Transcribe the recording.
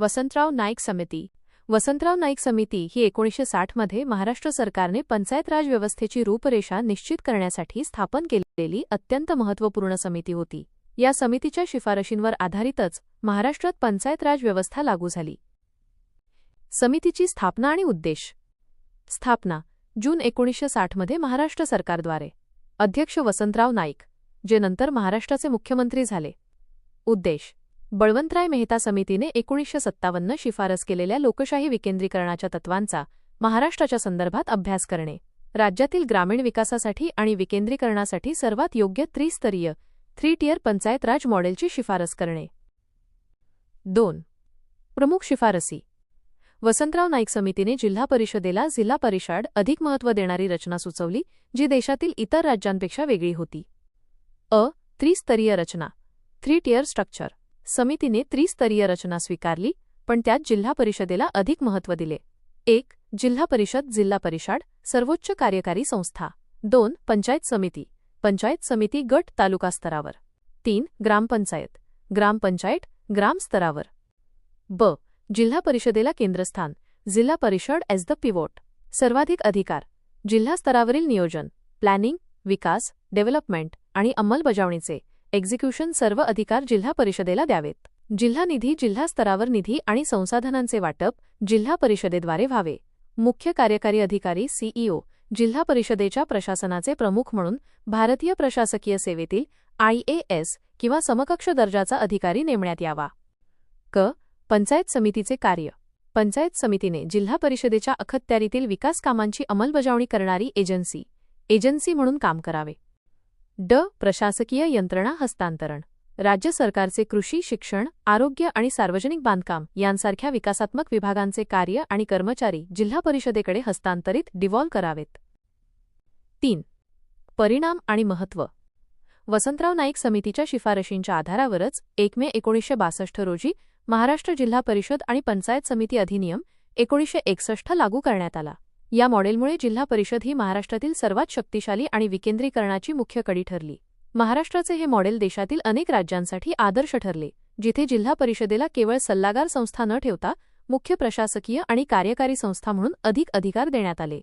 वसंतराव नाईक समिती. वसंतराव नाईक समिती ही एकोणीसशे साठमध्ये महाराष्ट्र सरकारने पंचायत राज व्यवस्थेची रूपरेषा निश्चित करण्यासाठी स्थापन केलेली अत्यंत महत्त्वपूर्ण समिती होती. या समितीच्या शिफारशींवर आधारितच महाराष्ट्रात पंचायत राज व्यवस्था लागू झाली. समितीची स्थापना आणि उद्देश. स्थापना जून एकोणीसशे साठमध्ये महाराष्ट्र सरकारद्वारे. अध्यक्ष वसंतराव नाईक जे नंतर महाराष्ट्राचे मुख्यमंत्री झाले. उद्देश. बळवंतराय मेहता समितीने एकोणीसशे सत्तावन्न शिफारस केलेल्या लोकशाही विकेंद्रीकरणाच्या तत्वांचा महाराष्ट्राच्या संदर्भात अभ्यास करणे राज्यातील ग्रामीण विकासासाठी आणि विकेंद्रीकरणासाठी सर्वात योग्य त्रिस्तरीय थ्री टियर पंचायत राज मॉडेलची शिफारस करणे. दोन. प्रमुख शिफारसी. वसंतराव नाईक समितीने जिल्हा परिषदेला जिल्हा परिषद अधिक महत्त्व देणारी रचना सुचवली जी देशातील इतर राज्यांपेक्षा वेगळी होती. अ. त्रिस्तरीय रचना. Three tier structure. समितीने त्रिस्तरीय रचना स्वीकारली पण त्यात जिल्हा परिषदेला अधिक महत्त्व दिले. एक जिल्हा परिषद जिल्हा परिषद सर्वोच्च कार्यकारी संस्था. दोन पंचायत समिती. पंचायत समिती गट तालुका स्तरावर. तीन ग्रामपंचायत ग्रामपंचायत ग्रामस्तरावर ब जिल्हा परिषदेला केंद्रस्थान. जिल्हा परिषद एज द पिवोट सर्वाधिक अधिकार. जिल्हा स्तरावरील नियोजन. प्लॅनिंग विकास डेव्हलपमेंट आणि अंमलबजावणीचे. एक्झिक्युशन सर्व अधिकार जिल्हा परिषदेला द्यावेत. जिल्हा निधी जिल्हा स्तरावर निधी आणि संसाधनांचे वाटप जिल्हा परिषदेद्वारे व्हावे. मुख्य कार्यकारी अधिकारी सीईओ जिल्हा परिषदेच्या प्रशासनाचे प्रमुख म्हणून भारतीय प्रशासकीय सेवेतील आयएएस किंवा समकक्ष दर्जाचा अधिकारी नेमण्यात यावा. क. पंचायत समितीचे कार्य. पंचायत समितीने जिल्हा परिषदेच्या अखत्यारीतील विकास कामांची अंमलबजावणी करणारी एजन्सी. एजन्सी म्हणून काम करावे. ड. प्रशासकीय यंत्रणा हस्तांतरण. राज्य सरकारचे कृषी शिक्षण आरोग्य आणि सार्वजनिक बांधकाम यांसारख्या विकासात्मक विभागांचे कार्य आणि कर्मचारी जिल्हा परिषदेकडे हस्तांतरित डिव्हॉल्व करावेत. तीन. परिणाम आणि महत्त्व वसंतराव नाईक समितीच्या शिफारशींच्या आधारावरच एक मे एकोणीसशे बासष्ट रोजी महाराष्ट्र जिल्हा परिषद आणि पंचायत समिती अधिनियम एकोणीसशे एकसष्ट लागू करण्यात आला. या मॉडेलमुळे जिल्हा परिषद ही महाराष्ट्रातील सर्वात शक्तिशाली आणि विकेंद्रीकरणाची मुख्य कडी ठरली. महाराष्ट्राचे हे मॉडेल देशातील अनेक राज्यांसाठी आदर्श ठरले जिथे जिल्हा परिषदेला केवळ सल्लागार संस्था न ठेवता मुख्य प्रशासकीय आणि कार्यकारी संस्था म्हणून अधिक अधिकार देण्यात आले.